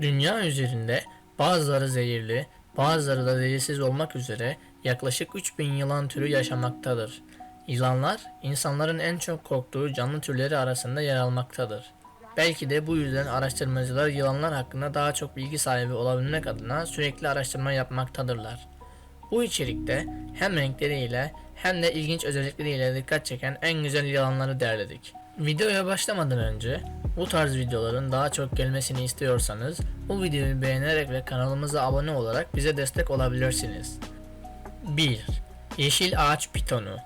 Dünya üzerinde bazıları zehirli, bazıları da zehirsiz olmak üzere yaklaşık 3000 yılan türü yaşamaktadır. Yılanlar, insanların en çok korktuğu canlı türleri arasında yer almaktadır. Belki de bu yüzden araştırmacılar yılanlar hakkında daha çok bilgi sahibi olabilmek adına sürekli araştırma yapmaktadırlar. Bu içerikte hem renkleriyle hem de ilginç özellikleriyle dikkat çeken en güzel yılanları derledik. Videoya başlamadan önce bu tarz videoların daha çok gelmesini istiyorsanız bu videoyu beğenerek ve kanalımıza abone olarak bize destek olabilirsiniz. 1. Yeşil ağaç pitonu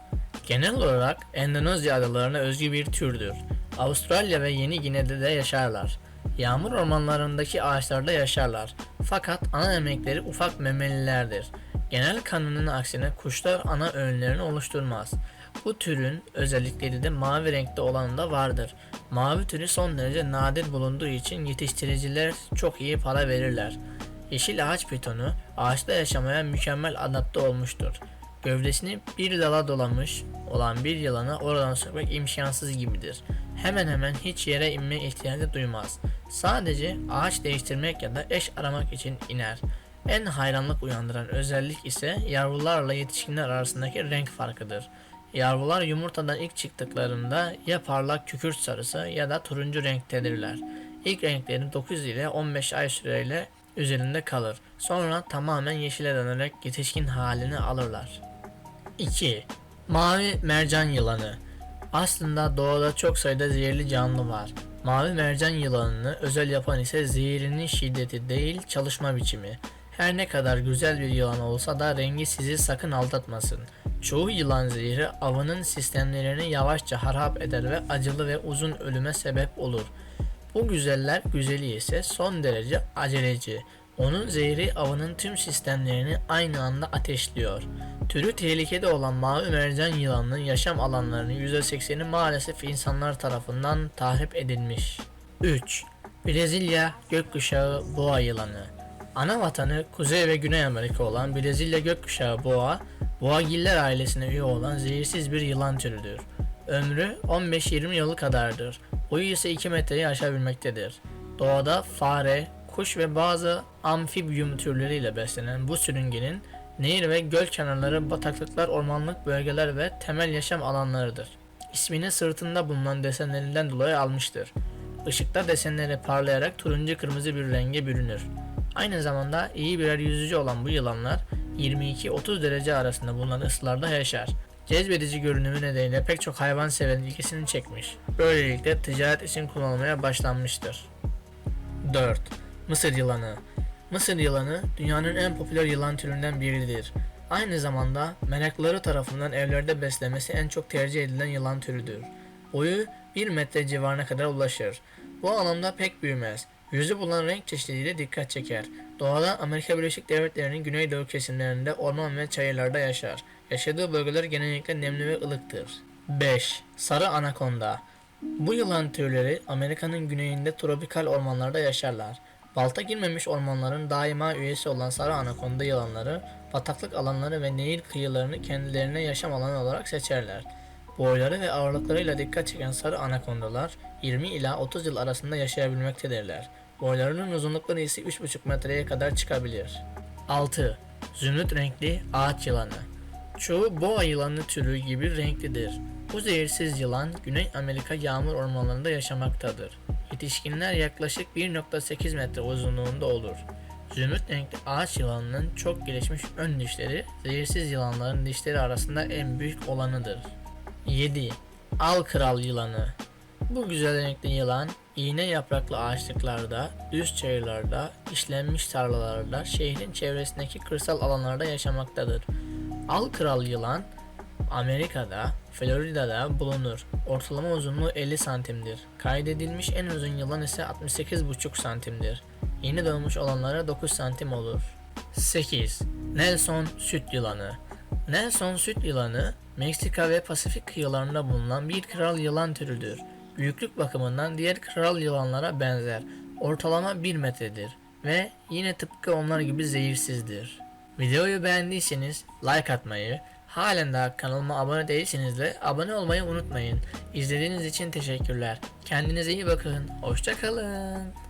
Genel olarak Endonezya adalarına özgü bir türdür. Avustralya ve Yeni Gine'de de yaşarlar. Yağmur ormanlarındaki ağaçlarda yaşarlar. Fakat ana emekleri ufak memelilerdir. Genel kanının aksine kuşlar ana öğünlerini oluşturmaz. Bu türün özellikleri de mavi renkte olanı da vardır. Mavi türü son derece nadir bulunduğu için yetiştiriciler çok iyi para verirler. Yeşil ağaç pitonu ağaçta yaşamaya mükemmel adapte olmuştur. Gövdesini bir dala dolamış olan bir yılanı oradan sokmak imkansız gibidir. Hemen hemen hiç yere inme ihtiyacı duymaz. Sadece ağaç değiştirmek ya da eş aramak için iner. En hayranlık uyandıran özellik ise yavrularla yetişkinler arasındaki renk farkıdır. Yavrular yumurtadan ilk çıktıklarında ya parlak kükürt sarısı ya da turuncu renktedirler. İlk renkleri 9 ile 15 ay süreyle üzerinde kalır. Sonra tamamen yeşile dönerek yetişkin halini alırlar. 2. Mavi mercan yılanı Aslında doğada çok sayıda zehirli canlı var. Mavi mercan yılanını özel yapan ise zehirinin şiddeti değil çalışma biçimi. Her ne kadar güzel bir yılan olsa da rengi sizi sakın aldatmasın. Çoğu yılan zehri avının sistemlerini yavaşça harap eder ve acılı ve uzun ölüme sebep olur. Bu güzeller güzeli ise son derece aceleci. Onun zehri avının tüm sistemlerini aynı anda ateşliyor. Türü tehlikede olan mavi mercan yılanının yaşam alanlarının %80'i maalesef insanlar tarafından tahrip edilmiş. 3. Brezilya gökkuşağı boğa yılanı Ana vatanı Kuzey ve Güney Amerika olan Brezilya gökkuşağı boğa, boğagiller ailesine üye olan zehirsiz bir yılan türüdür. Ömrü 15-20 yılı kadardır. Boyu ise 2 metreyi aşabilmektedir. Doğada fare, kuş ve bazı amfibyum türleriyle beslenen bu sürüngenin nehir ve göl kenarları, bataklıklar, ormanlık bölgeler ve temel yaşam alanlarıdır. İsmini sırtında bulunan desenlerinden dolayı almıştır. Işıkta desenleri parlayarak turuncu kırmızı bir renge bürünür. Aynı zamanda iyi birer yüzücü olan bu yılanlar 22-30 derece arasında bulunan ısılarda yaşar. Cezbedici görünümü nedeniyle pek çok hayvan severin ilgisini çekmiş. Böylelikle ticaret için kullanılmaya başlanmıştır. 4. Mısır yılanı Mısır yılanı dünyanın en popüler yılan türünden biridir. Aynı zamanda meraklıları tarafından evlerde beslemesi en çok tercih edilen yılan türüdür. Boyu 1 metre civarına kadar ulaşır. Bu alanda pek büyümez. Yüzü bulunan renk çeşitliliğiyle dikkat çeker. Doğada Amerika Birleşik Devletleri'nin güneydoğu kesimlerinde orman ve çayırlarda yaşar. Yaşadığı bölgeler genellikle nemli ve ılıktır. 5. Sarı anakonda Bu yılan türleri Amerika'nın güneyinde tropikal ormanlarda yaşarlar. Balta girmemiş ormanların daima üyesi olan sarı anakonda yılanları, bataklık alanları ve nehir kıyılarını kendilerine yaşam alanı olarak seçerler. Boyları ve ağırlıklarıyla dikkat çeken sarı anakondalar 20 ila 30 yıl arasında yaşayabilmektedirler. Boylarının uzunlukları ise 3,5 metreye kadar çıkabilir. 6. Zümrüt renkli ağaç yılanı Çoğu boğa yılanı türü gibi renklidir. Bu zehirsiz yılan Güney Amerika yağmur ormanlarında yaşamaktadır. Yetişkinler yaklaşık 1.8 metre uzunluğunda olur. Zümrüt renkli ağaç yılanının çok gelişmiş ön dişleri zehirsiz yılanların dişleri arasında en büyük olanıdır. 7. Al kral yılanı Bu güzel renkli yılan iğne yapraklı ağaçlıklarda, düz çayırlarda, işlenmiş tarlalarda, şehrin çevresindeki kırsal alanlarda yaşamaktadır. Al kral yılan Amerika'da, Florida'da bulunur. Ortalama uzunluğu 50 santimdir. Kaydedilmiş en uzun yılan ise 68,5 santimdir. Yeni doğmuş olanlara 9 santim olur. 8. Nelson süt yılanı Nelson süt yılanı, Meksika ve Pasifik kıyılarında bulunan bir kral yılan türüdür. Büyüklük bakımından diğer kral yılanlara benzer. Ortalama 1 metredir ve yine tıpkı onlar gibi zehirsizdir. Videoyu beğendiyseniz like atmayı, halen daha kanalıma abone değilseniz de abone olmayı unutmayın. İzlediğiniz için teşekkürler. Kendinize iyi bakın. Hoşçakalın.